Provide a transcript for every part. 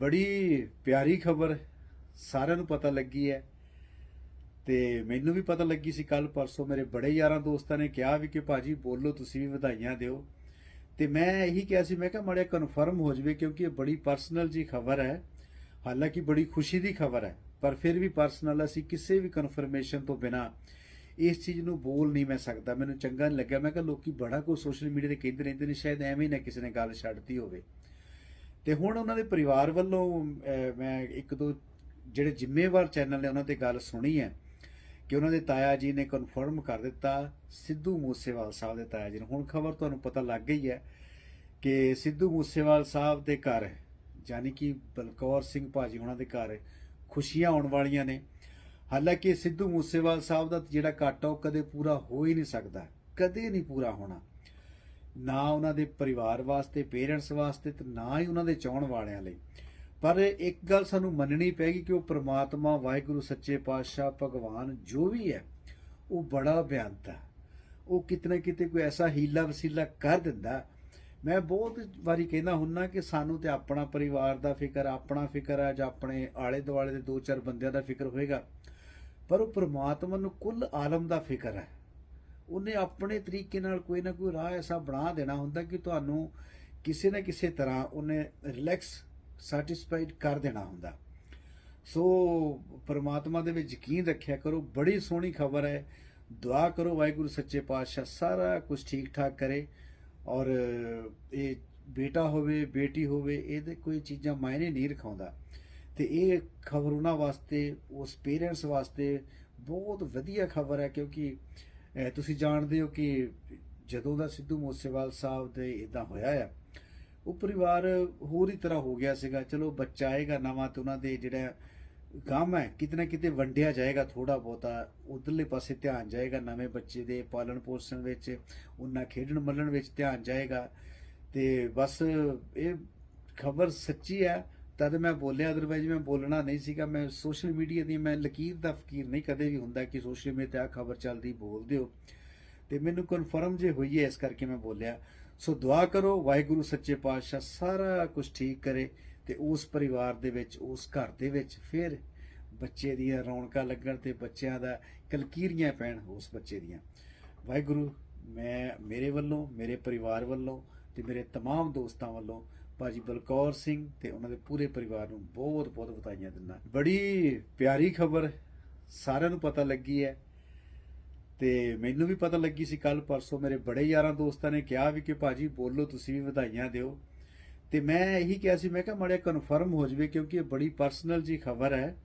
ਬੜੀ ਪਿਆਰੀ ਖਬਰ ਸਾਰਿਆਂ ਨੂੰ ਪਤਾ ਲੱਗੀ ਹੈ। ਤੇ ਮੈਨੂੰ ਵੀ ਪਤਾ ਲੱਗੀ ਸੀ ਕੱਲ ਪਰਸੋਂ, ਮੇਰੇ ਬੜੇ ਯਾਰਾਂ ਦੋਸਤਾਂ ਨੇ ਕਿਹਾ ਵੀ ਕਿ ਭਾਜੀ ਬੋਲੋ, ਤੁਸੀਂ ਵੀ ਵਧਾਈਆਂ ਦਿਓ। ਤੇ ਮੈਂ ਇਹੀ ਕਿਹਾ ਸੀ, ਮੈਂ ਕਿਹਾ ਮੜਿਆ ਕਨਫਰਮ ਹੋ ਜਵੇ ਕਿਉਂਕਿ ਇਹ ਬੜੀ ਪਰਸਨਲ ਜੀ ਖਬਰ ਹੈ। ਹਾਲਾਂਕਿ ਬੜੀ ਖੁਸ਼ੀ ਦੀ ਖਬਰ ਹੈ, ਪਰ ਫਿਰ ਵੀ ਪਰਸਨਲ ਅਸੀਂ ਕਿਸੇ ਵੀ ਕਨਫਰਮੇਸ਼ਨ ਤੋਂ ਬਿਨਾ ਇਸ ਚੀਜ਼ ਨੂੰ ਬੋਲ ਨਹੀਂ ਮੈਂ ਸਕਦਾ। ਮੈਨੂੰ ਚੰਗਾ ਨਹੀਂ ਲੱਗਿਆ। ਮੈਂ ਕਿਹਾ ਲੋਕੀ ਬੜਾ ਕੁਝ ਸੋਸ਼ਲ ਮੀਡੀਆ ਤੇ ਕਹਿੰਦੇ ਰਹਿੰਦੇ ਨੇ, ਸ਼ਾਇਦ ਐਵੇਂ ਨਾ ਕਿਸੇ ਨੇ ਗੱਲ ਛੱਡਤੀ ਹੋਵੇ। ਤੇ ਹੁਣ ਉਹਨਾਂ ਦੇ ਪਰਿਵਾਰ ਵੱਲੋਂ ਮੈਂ ਇੱਕ ਦੋ ਜਿਹੜੇ ਜ਼ਿੰਮੇਵਾਰ ਚੈਨਲ ਨੇ ਉਹਨਾਂ ਤੇ ਗੱਲ ਸੁਣੀ ਹੈ ਕਿ ਉਹਨਾਂ ਦੇ ਤਾਇਆ ਜੀ ਨੇ ਕਨਫਰਮ ਕਰ ਦਿੱਤਾ ਸਿੱਧੂ ਮੂਸੇਵਾਲ ਸਾਹਿਬ ਦੇ ਤਾਇਆ ਜੀ ਨੂੰ। ਹੁਣ ਖਬਰ ਤੁਹਾਨੂੰ ਪਤਾ ਲੱਗ ਗਈ ਹੈ ਕਿ ਸਿੱਧੂ ਮੂਸੇਵਾਲ ਸਾਹਿਬ ਦੇ ਘਰ, ਯਾਨੀ ਕਿ ਬਲਕੌਰ ਸਿੰਘ ਭਾਜੀ ਉਹਨਾਂ ਦੇ ਘਰ ਖੁਸ਼ੀਆਂ ਆਉਣ ਵਾਲੀਆਂ ਨੇ। ਹਾਲਾਂਕਿ ਸਿੱਧੂ ਮੂਸੇਵਾਲ ਸਾਹਿਬ ਦਾ ਜਿਹੜਾ ਘਾਟਾ ਉਹ ਕਦੇ ਪੂਰਾ ਹੋ ਹੀ ਨਹੀਂ ਸਕਦਾ, ਕਦੇ ਨਹੀਂ ਪੂਰਾ ਹੋਣਾ। ਨਾ ਉਹਨਾਂ ਦੇ ਪਰਿਵਾਰ ਵਾਸਤੇ, ਪੇਰੈਂਟਸ ਵਾਸਤੇ ਤੇ ਨਾ ਹੀ ਉਹਨਾਂ ਦੇ ਚਾਹਣ ਵਾਲਿਆਂ ਲਈ। ਪਰ ਇੱਕ ਗੱਲ ਸਾਨੂੰ ਮੰਨਣੀ ਪੈਗੀ ਕਿ ਉਹ ਪ੍ਰਮਾਤਮਾ, ਵਾਹਿਗੁਰੂ, ਸੱਚੇ ਪਾਤਸ਼ਾਹ, ਭਗਵਾਨ ਜੋ ਵੀ ਹੈ, ਉਹ ਬੜਾ ਬਿਆਨਤ ਹੈ। ਉਹ ਕਿਤਨਾ ਕਿਤੇ ਕੋਈ ਐਸਾ ਹੀਲਾ ਵਸੀਲਾ ਕਰ ਦਿੰਦਾ ਮੈਂ ਬਹੁਤ ਵਾਰੀ ਕਹਿੰਦਾ ਹੁੰਨਾ ਕਿ ਸਾਨੂੰ ਤੇ ਆਪਣਾ ਪਰਿਵਾਰ ਦਾ ਫਿਕਰ, ਆਪਣਾ ਫਿਕਰ ਹੈ ਜਾਂ ਆਪਣੇ ਆਲੇ ਦੁਆਲੇ ਦੇ ਦੋ ਚਾਰ ਬੰਦਿਆਂ ਦਾ ਫਿਕਰ ਹੋਏਗਾ। ਪਰ ਉਹ ਪ੍ਰਮਾਤਮਾ ਨੂੰ ਕੁੱਲ ਆਲਮ ਦਾ ਫਿਕਰ ਹੈ। ਉਹਨੇ ਆਪਣੇ ਤਰੀਕੇ ਨਾਲ ਕੋਈ ਨਾ ਕੋਈ ਰਾਹ ਐਸਾ ਬਣਾ ਦੇਣਾ ਹੁੰਦਾ ਕਿ ਤੁਹਾਨੂੰ ਕਿਸੇ ਨਾ ਕਿਸੇ ਤਰ੍ਹਾਂ ਉਹਨੇ ਰਿਲੈਕਸ ਸੈਟੀਸਫਾਈਡ ਕਰ ਦੇਣਾ ਹੁੰਦਾ। ਸੋ ਪਰਮਾਤਮਾ ਦੇ ਵਿੱਚ ਯਕੀਨ ਰੱਖਿਆ ਕਰੋ, ਬੜੀ ਸੋਹਣੀ ਖਬਰ ਹੈ। ਦੁਆ ਕਰੋ ਵਾਹਿਗੁਰੂ ਸੱਚੇ ਪਾਤਸ਼ਾਹ, ਸਾਰਾ ਕੁਝ ਠੀਕ ਠਾਕ ਕਰੇ ਔਰ ਇਹ ਬੇਟਾ ਹੋਵੇ, ਬੇਟੀ ਹੋਵੇ, ਇਹਦੇ ਕੋਈ ਚੀਜ਼ਾਂ ਮਾਇਨੇ ਨਹੀਂ ਰਖਾਉਂਦਾ। ਤੇ ਇਹ ਖਬਰ ਉਹਨਾਂ ਵਾਸਤੇ, ਉਸ ਪੇਰੈਂਟਸ ਵਾਸਤੇ ਬਹੁਤ ਵਧੀਆ ਖਬਰ ਹੈ ਕਿਉਂਕਿ ਤੁਸੀਂ ਜਾਣਦੇ ਹੋ ਕਿ ਜਦੋਂ ਦਾ ਸਿੱਧੂ ਮੂਸੇਵਾਲ ਸਾਹਿਬ ਦੇ ਇਦਾਂ ਹੋਇਆ ਆ, ਉਹ ਪਰਿਵਾਰ ਹੋਰ ਹੀ ਤਰ੍ਹਾਂ ਹੋ ਗਿਆ ਸੀਗਾ। ਚਲੋ ਬੱਚਾ ਆਏਗਾ ਨਵਾਂ ਤੇ ਉਹਨਾਂ ਦੇ ਜਿਹੜਾ ਕੰਮ ਹੈ, ਕਿਤੇ ਨਾ ਕਿਤੇ ਵੰਡਿਆ ਜਾਏਗਾ ਥੋੜਾ ਬਹੁਤਾ, ਉਧਰਲੇ ਪਾਸੇ ਧਿਆਨ ਜਾਏਗਾ ਨਵੇਂ ਬੱਚੇ ਦੇ ਪਾਲਣ ਪੋਸ਼ਣ ਵਿੱਚ, ਉਹਨਾਂ ਖੇਡਣ ਮੱਲਣ ਵਿੱਚ ਧਿਆਨ ਜਾਏਗਾ। ਤੇ ਬਸ ਇਹ ਖਬਰ ਸੱਚੀ ਹੈ ਤਦ ਮੈਂ ਬੋਲਿਆ ਅਦਰਵਾਈਜ਼ ਮੈਂ ਬੋਲਣਾ ਨਹੀਂ ਸੀਗਾ ਮੈਂ ਸੋਸ਼ਲ ਮੀਡੀਆ ਦੀ ਮੈਂ ਲਕੀਰ ਦਾ ਫਕੀਰ ਨਹੀਂ ਕਦੇ ਵੀ ਹੁੰਦਾ ਕਿ ਸੋਸ਼ਲ ਮੀਡੀਆ ਤੇ ਆ ਖਬਰ ਚੱਲਦੀ ਬੋਲ ਦਿਓ ਤੇ ਮੈਨੂੰ ਕਨਫਰਮ ਜੇ ਹੋਈ ਹੈ ਇਸ ਕਰਕੇ ਮੈਂ ਬੋਲਿਆ ਸੋ ਦੁਆ ਕਰੋ ਵਾਹਿਗੁਰੂ ਸੱਚੇ ਪਾਤਸ਼ਾਹ ਸਾਰਾ ਕੁਝ ਠੀਕ ਕਰੇ ਤੇ ਉਸ ਪਰਿਵਾਰ ਦੇ ਵਿੱਚ ਉਸ ਘਰ ਦੇ ਵਿੱਚ ਫਿਰ ਬੱਚੇ ਦੀਆਂ ਰੌਣਕਾਂ ਲੱਗਣ ਤੇ ਬੱਚਿਆਂ ਦਾ ਕਲਕੀਰੀਆਂ ਪੈਣ ਉਸ ਬੱਚੇ ਦੀਆਂ ਵਾਹਿਗੁਰੂ ਮੈਂ ਮੇਰੇ ਵੱਲੋਂ ਮੇਰੇ ਪਰਿਵਾਰ ਵੱਲੋਂ ਤੇ ਮੇਰੇ तमाम ਦੋਸਤਾਂ ਵੱਲੋਂ ਭਾਜੀ ਬਲਕੌਰ ਸਿੰਘ ਤੇ ਉਹਨਾਂ ਦੇ ਪੂਰੇ ਪਰਿਵਾਰ ਨੂੰ ਬਹੁਤ ਬਹੁਤ ਵਧਾਈਆਂ ਦਿੰਦਾ। ਬੜੀ ਪਿਆਰੀ ਖਬਰ ਸਾਰਿਆਂ ਨੂੰ ਪਤਾ ਲੱਗੀ ਹੈ। ਤੇ ਮੈਨੂੰ ਵੀ ਪਤਾ ਲੱਗੀ ਸੀ ਕੱਲ ਪਰਸੋਂ, ਮੇਰੇ ਬੜੇ ਯਾਰਾਂ ਦੋਸਤਾਂ ਨੇ ਕਿਹਾ ਵੀ ਕਿ ਭਾਜੀ ਬੋਲੋ, ਤੁਸੀਂ ਵੀ ਵਧਾਈਆਂ ਦਿਓ। ਤੇ ਮੈਂ ਇਹੀ ਕਿਹਾ ਸੀ, ਮੈਂ ਕਿਹਾ ਮੜਿਆ ਕਨਫਰਮ ਹੋ ਜਵੇ ਕਿਉਂਕਿ ਇਹ ਬੜੀ ਪਰਸਨਲ ਜੀ ਖਬਰ ਹੈ।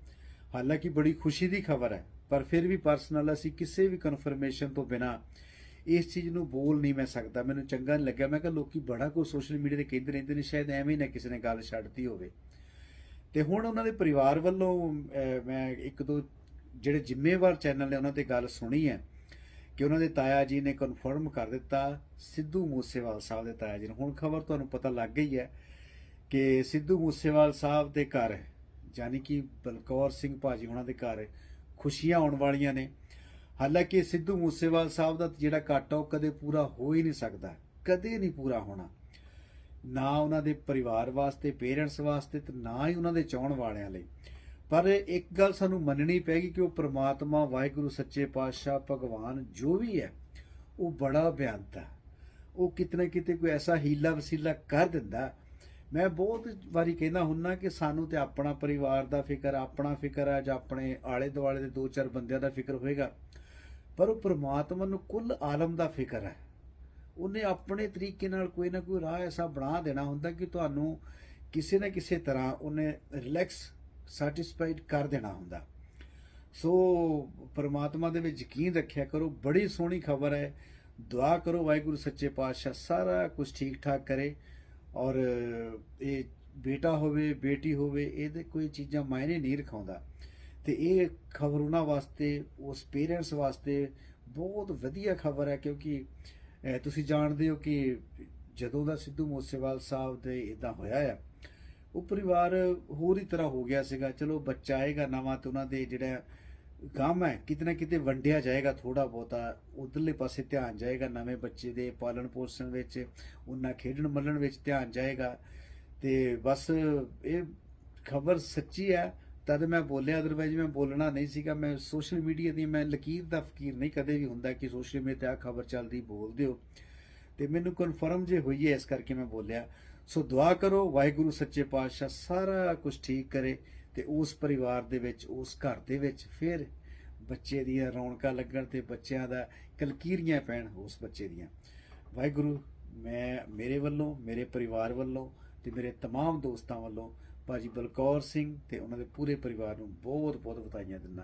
ਹਾਲਾਂਕਿ ਬੜੀ ਖੁਸ਼ੀ ਦੀ ਖਬਰ ਹੈ, ਪਰ ਫਿਰ ਵੀ ਪਰਸਨਲ ਅਸੀਂ ਕਿਸੇ ਵੀ ਕਨਫਰਮੇਸ਼ਨ ਤੋਂ ਬਿਨਾ ਇਸ ਚੀਜ਼ ਨੂੰ ਬੋਲ ਨਹੀਂ ਮੈਂ ਸਕਦਾ। ਮੈਨੂੰ ਚੰਗਾ ਨਹੀਂ ਲੱਗਿਆ। ਮੈਂ ਕਿਹਾ ਲੋਕੀ ਬੜਾ ਕੁਝ ਸੋਸ਼ਲ ਮੀਡੀਆ ਤੇ ਕਹਿੰਦੇ ਰਹਿੰਦੇ ਨੇ, ਸ਼ਾਇਦ ਐਵੇਂ ਹੀ ਨਾ ਕਿਸੇ ਨੇ ਗੱਲ ਛੱਡਤੀ ਹੋਵੇ। ਤੇ ਹੁਣ ਉਹਨਾਂ ਦੇ ਪਰਿਵਾਰ ਵੱਲੋਂ ਮੈਂ ਇੱਕ ਦੋ ਜਿਹੜੇ ਜ਼ਿੰਮੇਵਾਰ ਚੈਨਲ ਨੇ ਉਹਨਾਂ ਤੇ ਗੱਲ ਸੁਣੀ ਹੈ ਕਿ ਉਹਨਾਂ ਦੇ ਤਾਇਆ ਜੀ ਨੇ ਕਨਫਰਮ ਕਰ ਦਿੱਤਾ ਸਿੱਧੂ ਮੂਸੇਵਾਲ ਸਾਹਿਬ ਦੇ ਤਾਇਆ ਜੀ ਨੂੰ। ਹੁਣ ਖਬਰ ਤੁਹਾਨੂੰ ਪਤਾ ਲੱਗ ਗਈ ਹੈ ਕਿ ਸਿੱਧੂ ਮੂਸੇਵਾਲ ਸਾਹਿਬ ਦੇ ਘਰ, ਯਾਨੀ ਕਿ ਬਲਕੌਰ ਸਿੰਘ ਭਾਜੀ ਉਹਨਾਂ ਦੇ ਘਰ ਖੁਸ਼ੀਆਂ ਆਉਣ ਵਾਲੀਆਂ ਨੇ। ਹਾਲਾਂਕਿ ਸਿੱਧੂ ਮੂਸੇਵਾਲ ਸਾਹਿਬ ਦਾ ਜਿਹੜਾ ਘਾਟਾ ਉਹ ਕਦੇ ਪੂਰਾ ਹੋ ਹੀ ਨਹੀਂ ਸਕਦਾ, ਕਦੇ ਨਹੀਂ ਪੂਰਾ ਹੋਣਾ। ਨਾ ਉਹਨਾਂ ਦੇ ਪਰਿਵਾਰ ਵਾਸਤੇ, ਪੇਰੈਂਟਸ ਵਾਸਤੇ ਤੇ ਨਾ ਹੀ ਉਹਨਾਂ ਦੇ ਚਾਹਣ ਵਾਲਿਆਂ ਲਈ। ਪਰ ਇੱਕ ਗੱਲ ਸਾਨੂੰ ਮੰਨਣੀ ਪੈਗੀ ਕਿ ਉਹ ਪ੍ਰਮਾਤਮਾ, ਵਾਹਿਗੁਰੂ, ਸੱਚੇ ਪਾਤਸ਼ਾਹ, ਭਗਵਾਨ ਜੋ ਵੀ ਹੈ, ਉਹ ਬੜਾ ਬਿਆਨਤ ਹੈ। ਉਹ ਕਿਤਨਾ ਕਿਤੇ ਕੋਈ ਐਸਾ ਹੀਲਾ ਵਸੀਲਾ ਕਰ ਦਿੰਦਾ ਮੈਂ ਬਹੁਤ ਵਾਰੀ ਕਹਿੰਦਾ ਹੁੰਨਾ ਕਿ ਸਾਨੂੰ ਤੇ ਆਪਣਾ ਪਰਿਵਾਰ ਦਾ ਫਿਕਰ, ਆਪਣਾ ਫਿਕਰ ਹੈ ਜਾਂ ਆਪਣੇ ਆਲੇ ਦੁਆਲੇ ਦੇ ਦੋ ਚਾਰ ਬੰਦਿਆਂ ਦਾ ਫਿਕਰ ਹੋਏਗਾ। ਪਰ ਉਹ ਪ੍ਰਮਾਤਮਾ ਨੂੰ ਕੁੱਲ ਆਲਮ ਦਾ ਫਿਕਰ ਹੈ। ਉਹਨੇ ਆਪਣੇ ਤਰੀਕੇ ਨਾਲ ਕੋਈ ਨਾ ਕੋਈ ਰਾਹ ਐਸਾ ਬਣਾ ਦੇਣਾ ਹੁੰਦਾ ਕਿ ਤੁਹਾਨੂੰ ਕਿਸੇ ਨਾ ਕਿਸੇ ਤਰ੍ਹਾਂ ਉਹਨੇ ਰਿਲੈਕਸ ਸੈਟੀਸਫਾਈਡ ਕਰ ਦੇਣਾ ਹੁੰਦਾ। ਸੋ ਪਰਮਾਤਮਾ ਦੇ ਵਿੱਚ ਯਕੀਨ ਰੱਖਿਆ ਕਰੋ, ਬੜੀ ਸੋਹਣੀ ਖਬਰ ਹੈ। ਦੁਆ ਕਰੋ ਵਾਹਿਗੁਰੂ ਸੱਚੇ ਪਾਤਸ਼ਾਹ, ਸਾਰਾ ਕੁਝ ਠੀਕ ਠਾਕ ਕਰੇ ਔਰ ਇਹ ਬੇਟਾ ਹੋਵੇ, ਬੇਟੀ ਹੋਵੇ, ਇਹਦੇ ਕੋਈ ਚੀਜ਼ਾਂ ਮਾਇਨੇ ਨਹੀਂ ਰਖਾਉਂਦਾ। ਤੇ ਇਹ ਖਬਰ ਉਹਨਾਂ ਵਾਸਤੇ, ਉਸ ਪੇਰੈਂਟਸ ਵਾਸਤੇ ਬਹੁਤ ਵਧੀਆ ਖਬਰ ਹੈ ਕਿਉਂਕਿ ਤੁਸੀਂ ਜਾਣਦੇ ਹੋ ਕਿ ਜਦੋਂ ਦਾ ਸਿੱਧੂ ਮੂਸੇਵਾਲ ਸਾਹਿਬ ਦੇ ਇਦਾਂ ਹੋਇਆ ਆ, ਉਹ ਪਰਿਵਾਰ ਹੋਰ ਹੀ ਤਰ੍ਹਾਂ ਹੋ ਗਿਆ ਸੀਗਾ। ਚਲੋ ਬੱਚਾ ਆਏਗਾ ਨਵਾਂ ਤੇ ਉਹਨਾਂ ਦੇ ਜਿਹੜਾ ਕੰਮ ਹੈ, ਕਿਤੇ ਨਾ ਕਿਤੇ ਵੰਡਿਆ ਜਾਏਗਾ ਥੋੜਾ ਬਹੁਤਾ, ਉਧਰਲੇ ਪਾਸੇ ਧਿਆਨ ਜਾਏਗਾ ਨਵੇਂ ਬੱਚੇ ਦੇ ਪਾਲਣ ਪੋਸ਼ਣ ਵਿੱਚ, ਉਹਨਾਂ ਖੇਡਣ ਮੱਲਣ ਵਿੱਚ ਧਿਆਨ ਜਾਏਗਾ। ਤੇ ਬਸ ਇਹ ਖਬਰ ਸੱਚੀ ਹੈ ਤਦ ਮੈਂ ਬੋਲਿਆ ਅਦਰਵਾਈਜ਼ ਮੈਂ ਬੋਲਣਾ ਨਹੀਂ ਸੀਗਾ ਮੈਂ ਸੋਸ਼ਲ ਮੀਡੀਆ ਦੀ ਮੈਂ ਲਕੀਰ ਦਾ ਫਕੀਰ ਨਹੀਂ ਕਦੇ ਵੀ ਹੁੰਦਾ ਕਿ ਸੋਸ਼ਲ ਮੀਡੀਆ ਤੇ ਆ ਖਬਰ ਚੱਲਦੀ ਬੋਲ ਦਿਓ ਤੇ ਮੈਨੂੰ ਕਨਫਰਮ ਜੇ ਹੋਈ ਹੈ ਇਸ ਕਰਕੇ ਮੈਂ ਬੋਲਿਆ ਸੋ ਦੁਆ ਕਰੋ ਵਾਹਿਗੁਰੂ ਸੱਚੇ ਪਾਤਸ਼ਾਹ ਸਾਰਾ ਕੁਝ ਠੀਕ ਕਰੇ ਤੇ ਉਸ ਪਰਿਵਾਰ ਦੇ ਵਿੱਚ ਉਸ ਘਰ ਦੇ ਵਿੱਚ ਫਿਰ ਬੱਚੇ ਦੀਆਂ ਰੌਣਕਾਂ ਲੱਗਣ ਤੇ ਬੱਚਿਆਂ ਦਾ ਕਲਕੀਰੀਆਂ ਪੈਣ ਉਸ ਬੱਚੇ ਦੀਆਂ ਵਾਹਿਗੁਰੂ ਮੈਂ ਮੇਰੇ ਵੱਲੋਂ ਮੇਰੇ ਪਰਿਵਾਰ ਵੱਲੋਂ ਤੇ ਮੇਰੇ तमाम ਦੋਸਤਾਂ ਵੱਲੋਂ ਭਾਜੀ ਬਲਕੌਰ ਸਿੰਘ ਤੇ ਉਹਨਾਂ ਦੇ ਪੂਰੇ ਪਰਿਵਾਰ ਨੂੰ ਬਹੁਤ ਬਹੁਤ ਵਧਾਈਆਂ ਦਿੰਦਾ